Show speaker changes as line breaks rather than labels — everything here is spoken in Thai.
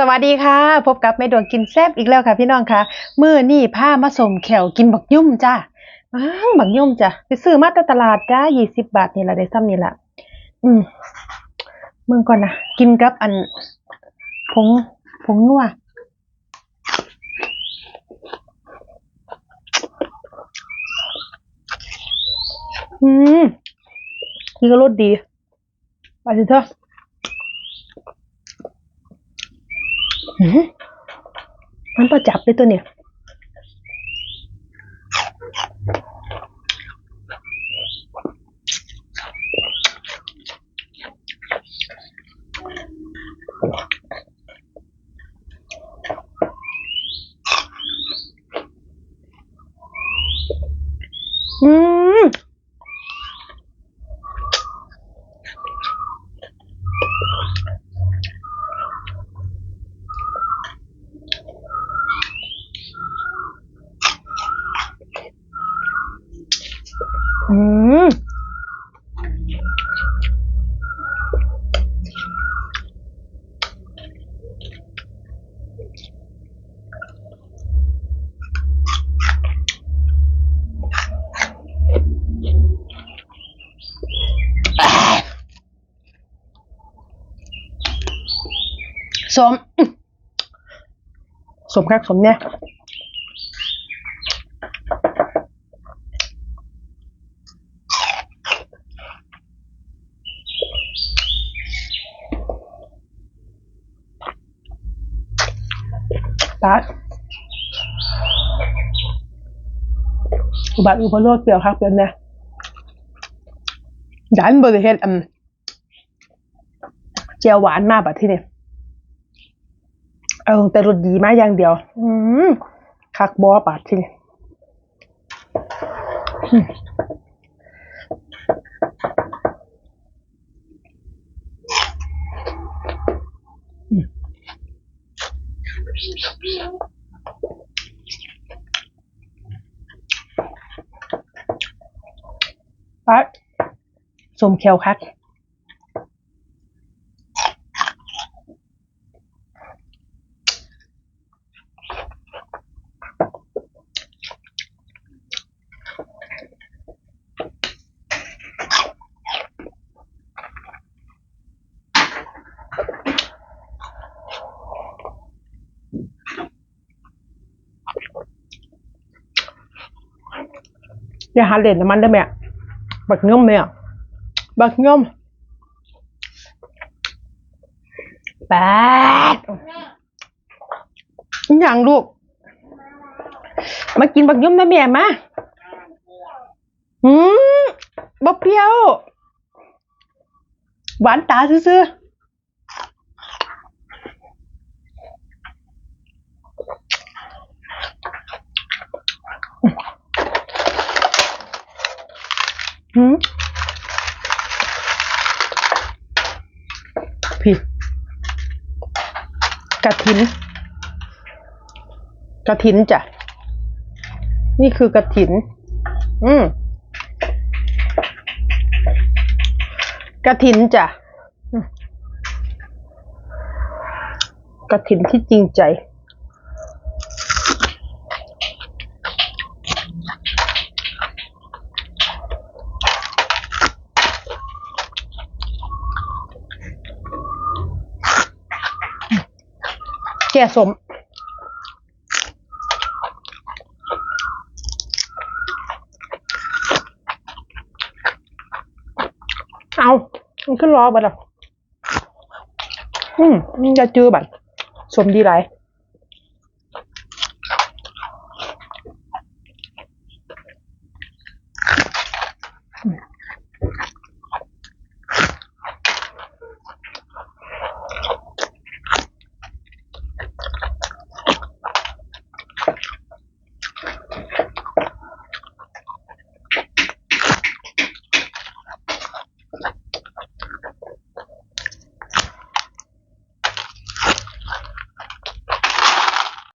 สวัสดีค่ะ พบกับแม่ดวงกินแซ่บอีกแล้วค่ะ พี่น้องค่ะมื้อนี่ผ้ามาสมแขวกินบักยุ่มจ้าบักยุ่มจ้ะไปซื้อมาแต่ตลาดจ้ายี่สิบบาทนี่ละได้ซ้ำนี่ละอืมเมื่อก่อนนะกินกับอันผงผงนัวอืมนี่ก็รสดีไปสิเถอะ มมันประจับเลยตัวเนี่ย อืมสมสมครับสมเนี่ย ตัดอุบัติอุปโลดเปลี่ยวครับเป็นเนี่ยดันบริเฮ็ดอืมเจียวหวานมากแบบที่นี่เอาแต่รสดีมากอย่างเดียว อืมคักบอบาดที่นี่ ปัดสมเขียวคักอย่าหาเล่นน้ำมันได้ไหม บักย่อมเนี่ยบักย่อมแปดอย่างลูก มากินบักย่อมแม่แม่มาอืมบักเปรี้ยว หวานตาซื่อๆ หืมผิดกระถินกระถินจ้ะ นี่คือกระถิน อืมกระถินจ้ะกระถินที่จริงใจ แก่สมเอามันขึ้นรอบัดอะอืมจะจือบัดสมดีไร